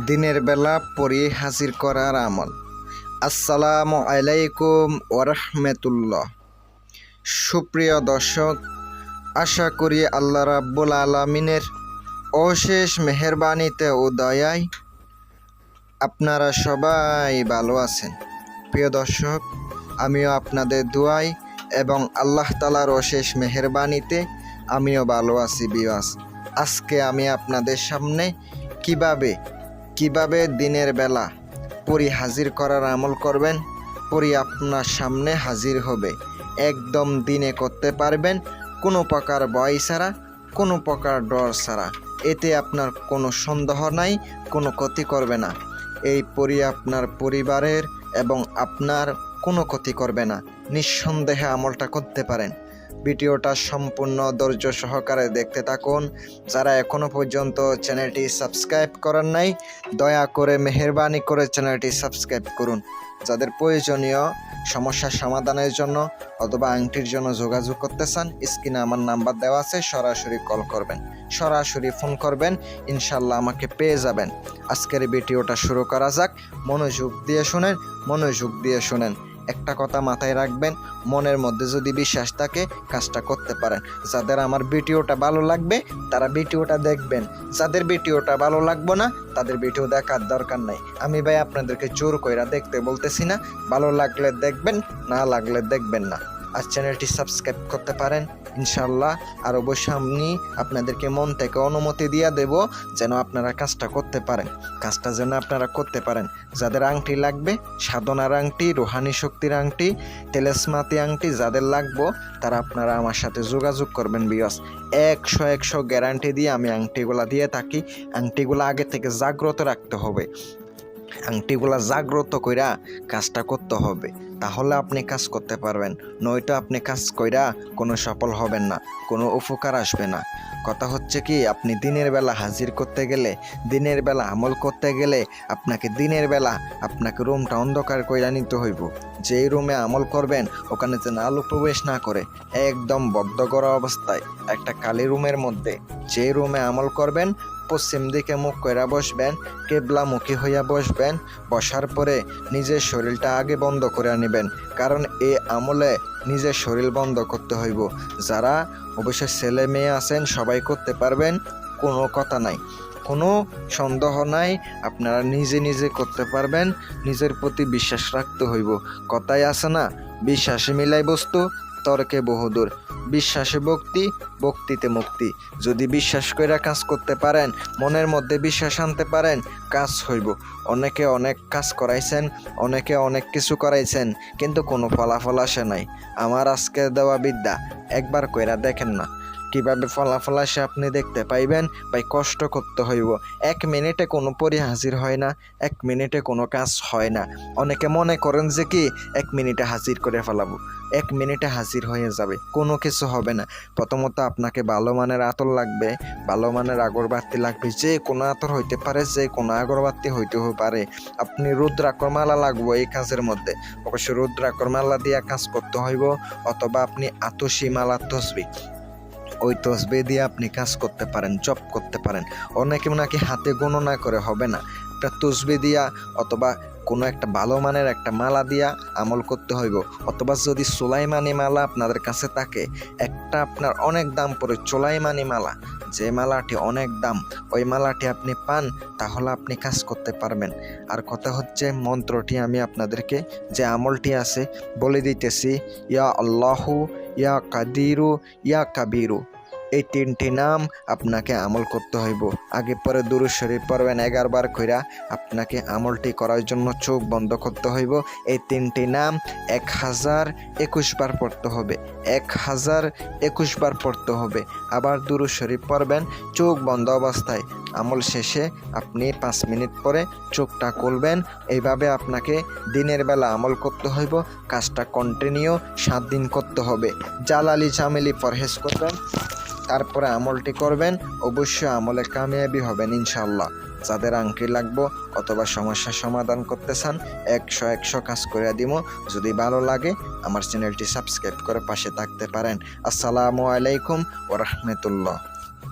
দিনের বেলা পড়ি হাজির করার আমল। আসসালামু আলাইকুম ওরহমতুল্লাহ সুপ্রিয় দর্শক, আশা করি আল্লাহ রাব্বুল আলমিনের অশেষ মেহরবানিতে ও দয়ায় আপনারা সবাই ভালো আছেন। প্রিয় দর্শক, আমিও আপনাদের দোয়াই এবং আল্লাহ তালার অশেষ মেহরবানিতে আমিও ভালো আছি বিবাস আজকে আমি আপনাদের সামনে কীভাবে কীভাবে দিনের বেলা পরি হাজির করার আমল করবেন? পরি আপনার সামনে হাজির হবে। একদম দিনে করতে পারবেন, কোনো প্রকার ভয় ছাড়া, কোনো প্রকার ডর ছাড়া। এতে আপনার কোনো সন্দেহ নাই, কোনো ক্ষতি করবে না। এই পরি আপনার পরিবারের এবং আপনার কোনো ক্ষতি করবে না। নিঃসন্দেহে আমলটা করতে পারেন। ভিডিওটা সম্পূর্ণ ধৈর্য সহকারে দেখতে থাকুন। যারা এখনও পর্যন্ত চ্যানেলটি সাবস্ক্রাইব করেন নাই, দয়া করে মেহরবানি করে চ্যানেলটি সাবস্ক্রাইব করুন। যাদের প্রয়োজনীয় সমস্যার সমাধানের জন্য অথবা আংটির জন্য যোগাযোগ করতে চান, স্ক্রিনে আমার নাম্বার দেওয়া আছে, সরাসরি কল করবেন। সরাসরি ফোন করবেন ইনশাল্লাহ আমাকে পেয়ে যাবেন। আজকের ভিডিওটা শুরু করা যাক। মনোযোগ দিয়ে শুনেন, মনোযোগ দিয়ে শুনেন। একটা কথা মাথায় রাখবেন, মনের মধ্যে যদি বিশ্বাস থাকে, কাজটা করতে পারেন। যাদের আমার ভিডিওটা ভালো লাগবে, তারা ভিডিওটা দেখবেন। যাদের ভিডিওটা ভালো লাগবো না, তাদের ভিডিও দেখার দরকার নাই। আমি ভাই আপনাদেরকে জোর কইরা দেখতে বলতেছি না, ভালো লাগলে দেখবেন, না লাগলে দেখবেন না। আর চ্যানেলটি সাবস্ক্রাইব করতে পারেন। ইনশাল্লাহ আর অবশ্যই আমি আপনাদেরকে মন থেকে অনুমতি দিয়ে দেব যেন আপনারা কাজটা করতে পারেন। কাজটা যেন আপনারা করতে পারেন। যাদের আংটি লাগবে, সাধনার আংটি, রোহানি শক্তির আংটি, তেলেসমাতি আংটি, যাদের লাগবো, তারা আপনারা আমার সাথে যোগাযোগ করবেন বিয়স। একশো একশো গ্যারান্টি দিয়ে আমি আংটিগুলা দিয়ে থাকি। আংটিগুলো আগে থেকে জাগ্রত রাখতে হবে। আংটিগুলা জাগ্রত কইরা কাজটা করতে হবে। তাহলে আপনি কাজ করতে পারবেন। নয়তো আপনি কাজ কইরা কোনো সফল হবেন না, কোনো উপকার আসবে না। কথা হচ্ছে কি, আপনি দিনের বেলা হাজির করতে গেলে, দিনের বেলা আমল করতে গেলে আপনাকে দিনের বেলা আপনাকে রুমটা অন্ধকার কইরা নিতে হইব। যেই রুমে আমল করবেন, ওখানে যেন আলো প্রবেশ না করে, একদম বদ্ধ করা অবস্থায়, একটা কালি রুমের মধ্যে। যে রুমে আমল করবেন পশ্চিম দিকে মুখ কইরা বসবেন, কেবলামুখী হইয়া বসবেন, বসার পরে নিজের শরীরটা আগে বন্ধ করে নেবেন, কারণ এ আমলে নিজের শরীর বন্ধ করতে হইব। যারা অবশ্যই ছেলে মেয়ে আছেন, সবাই করতে পারবেন, কোনো কথা নাই। কোনো সন্দেহ নাই, আপনারা নিজে নিজে করতে পারবেন, নিজের প্রতি বিশ্বাস রাখতে হইব। কথাই আছে না, বিশ্বাসে মিলাই বস্তু তর্কে বহুদূর। বিশ্বাসে ভক্তি, ভক্তিতে মুক্তি। যদি বিশ্বাস করে কাজ করতে পারেন, মনের মধ্যে বিশ্বাস আনতে পারেন, কাজ হইব। অনেকে অনেক কাজ করাইছেন, অনেকে অনেক কিছু করাইছেন, কিন্তু কোনো ফলাফল আসে নাই। আমার আজকে দেওয়া বিদ্যা, একবার কইরা দেখেন না। কীভাবে ফলাফল আসে আপনি দেখতে পাইবেন, ভাই কষ্ট করতে হইব। এক মিনিটে কোনো পরি হাজির হয় না, এক মিনিটে কোনো কাজ হয় না। অনেকে মনে করেন যে কি, এক মিনিটে হাজির করে ফেলাবো। এক মিনিটে হাজির হয়ে যাবে, কোনো কিছু হবে না। প্রথমত আপনাকে ভালো মানের আতর লাগবে, ভালো মানের আগরবাতি লাগবে, যে কোনো আতর হইতে পারে, যে কোনো আগরবাতি হইতে পারে। আপনি রুদ্রাকর মালা লাগবো এই কাজের মধ্যে। অবশ্য রুদ্রাকর মালা দিয়ে কাজ করতে হইব, অথবা আপনি আতসী মালা তসবি। ওই তসবে দিয়ে আপনি কাজ করতে পারেন জব করতে পারেন। অনেকে নাকি হাতে গণনা করে হবে না। একটা তসবে দিয়া অথবা কোনো একটা ভালো মানের একটা মালা দিয়া আমল করতে হইব। অথবা যদি সোলাইমানি মালা আপনাদের কাছে থাকে, একটা আপনার অনেক দাম পড়ে চোলাইমানি মালা। যে মালাটি অনেক দাম, ওই মালাটি আপনি পান, তাহলে আপনি কাজ করতে পারবেন। আর কথা হচ্ছে মন্ত্রটি আমি আপনাদেরকে যে আমলটি আছে বলে দিতেছি, ইয়া আল্লাহু, ইয়া কাদিরু, ইয়া কাবিরু। এই তিনটি নাম আপনাকে আমল করতে হইব। আগে পরে দুরু শরীফ পড়বেন এগারো বার কইরা আপনাকে আমলটি করার জন্য চোখ বন্ধ করতে হইব। এই তিনটি নাম এক হাজার একুশ বার পড়তে হবে। এক হাজার একুশ বার পড়তে হবে। আবার দুরু শরীফ পড়বেন চোখ বন্ধ অবস্থায়। আমল শেষে আপনি পাঁচ মিনিট পরে চোখটা খুলবেন। এইভাবে আপনাকে দিনের বেলা আমল করতে হইব। কাজটা কন্টিনিউ সাত দিন করতে হবে। জালালি চামেলি পরহেজ করবেন। তারপরে আমলটি করবেন, অবশ্যই আমলে কামিয়াবি হবেন ইনশাল্লাহ যাদের আংটি লাগবো অথবা সমস্যা সমাধান করতে চান, একশো একশো কাজ করে দিব যদি ভালো লাগে, আমার চ্যানেলটি সাবস্ক্রাইব করে পাশে থাকতে পারেন। আসসালামু আলাইকুম ও রহমতুল্লাহ।